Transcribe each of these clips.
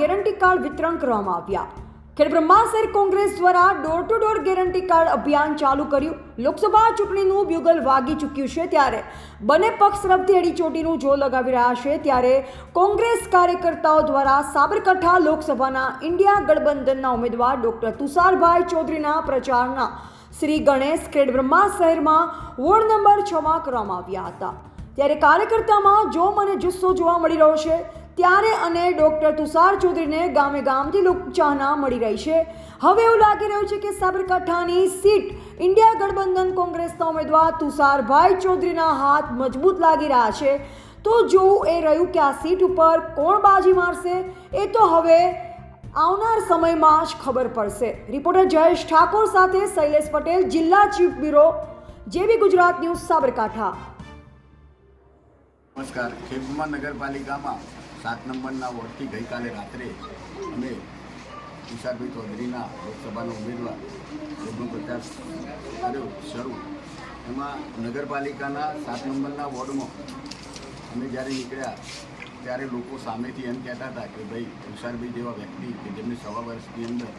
Guarantee card વિતરણ કરવામાં આવ્યા. ખેડબ્રહ્મા શહેર કોંગ્રેસ દ્વારા door to door guarantee card અભિયાન ચાલુ કર્યું. લોકસભા ચૂંટણીનું બ્યુગલ વાગી ચૂક્યું છે ત્યારે બંને પક્ષ તરફથી એડીચોટીનું જોર લગાવી રહ્યા છે ત્યારે કોંગ્રેસ કાર્યકર્તાઓ દ્વારા સાબરકાંઠા લોકસભાના ઇન્ડિયા ગઠબંધનના ઉમેદવાર ડોક્ટર તુષારભાઈ ચૌધરીના પ્રચારના શ્રી ગણેશ ખેડબ્રહ્મા શહેરમાં વોર્ડ નંબર છમાં કરવામાં આવ્યા હતા. ત્યારે કાર્યકર્તામાં જોમ અને જુસ્સો જોવા મળી રહ્યો છે. ત્યારે અને ડૉક્ટર તુષાર ચૌધરીને ગામે ગામથી લોકચાહના મળી રહી છે. હવે એવું લાગી રહ્યું છે કે સાબરકાંઠાની સીટ ઇન્ડિયા ગઠબંધન કોંગ્રેસના ઉમેદવાર તુષારભાઈ ચૌધરીના હાથ મજબૂત લાગી રહ્યા છે. તો જોવું એ રહ્યું કે આ સીટ ઉપર કોણ બાજી મારશે, એ તો હવે આવનાર સમયમાં જ ખબર પડશે. રિપોર્ટર જયેશ ઠાકોર સાથે શૈલેષ પટેલ, જિલ્લા chief bureau, JB Gujarat news Sabarkantha. નમસ્કાર. ખેડબ્રહ્મા નગરપાલિકામાં સાત નંબરના વોર્ડથી ગઈકાલે રાત્રે અમે તુષારભાઈ ચૌધરીના લોકસભાના ઉમેદવાર તેમનો પ્રચાર કર્યો શરૂ. એમાં નગરપાલિકાના સાત નંબરના વોર્ડમાં અમે જ્યારે નીકળ્યા ત્યારે લોકો સામેથી એમ કહેતા હતા કે ભાઈ, તુષારભાઈ જેવા વ્યક્તિ કે જેમને સવા વર્ષની અંદર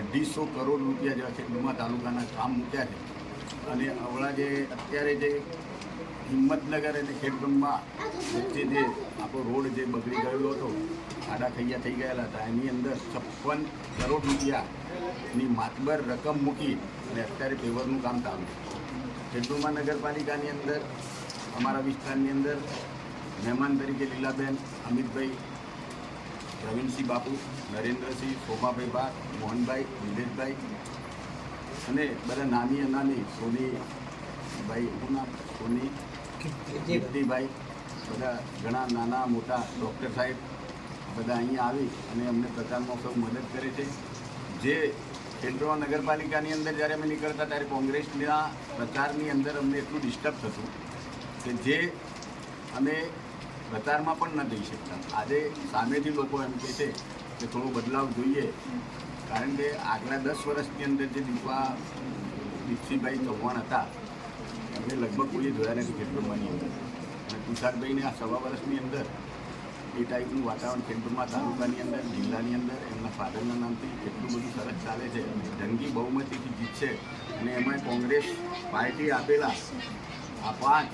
અઢીસો કરોડ રૂપિયા જેવા ખેડબ્રહ્મા તાલુકાના કામ મૂક્યા છે. અને હમણાં જે અત્યારે જે હિંમતનગર અને ખેડબ્રહ્મા વચ્ચે જે આપણો રોડ જે બગડી ગયેલો હતો, આડા થૈયા થઈ ગયેલા હતા, એની અંદર છપ્પન કરોડ રૂપિયાની માતબર રકમ મૂકી અને અત્યારે પેવરનું કામ ચાલુ ખેડબ્રહ્મા નગરપાલિકાની અંદર, અમારા વિસ્તારની અંદર મહેમાન તરીકે લીલાબેન, અમિતભાઈ, પ્રવીણસિંહ બાપુ, નરેન્દ્રસિંહ, શોભાભાઈ બા મોહનભાઈ, નિલેશભાઈ અને બધા નાની અનાની સોની ભાઈ સોની કીર્તિભાઈ, બધા ઘણા નાના, મોટા ડૉક્ટર સાહેબ બધા અહીંયા આવી અને અમને પ્રચારમાં સૌ મદદ કરે છે. જે ખેડબ્રહ્મા નગરપાલિકાની અંદર જ્યારે અમે નીકળતા ત્યારે કોંગ્રેસના પ્રચારની અંદર અમને એટલું ડિસ્ટર્બ થતું કે જે અમે પ્રચારમાં પણ ન જઈ શકતા. આજે સામેથી લોકો એમ કહે છે કે થોડો બદલાવ જોઈએ. કારણ કે આગલા દસ વર્ષની અંદર જે દીપા, દીપસીભાઈ ચૌહાણ હતા એમને લગભગ કોઈએ જોયા નથી ખેડબ્રહ્માની અંદર અને તુષારભાઈને આ સવા વર્ષની અંદર એ ટાઈપનું વાતાવરણ ખેડબ્રહ્મા તાલુકાની અંદર, જિલ્લાની અંદર, એમના ફાધરના નામથી એટલું બધું સરસ ચાલે છે. જંગી બહુમતીથી જીતશે. અને એમાં કોંગ્રેસ પાર્ટી આપેલા આ પાંચ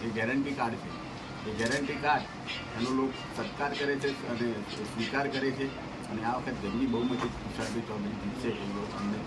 જે ગેરંટી કાર્ડ છે. એ ગેરંટી કાર્ડ એનો લોકો સત્કાર કરે છે અને સ્વીકાર કરે છે. અને આ વખત જંગી બહુમતી તુષારભાઈ ચૌધરી જીતશે એવો અમને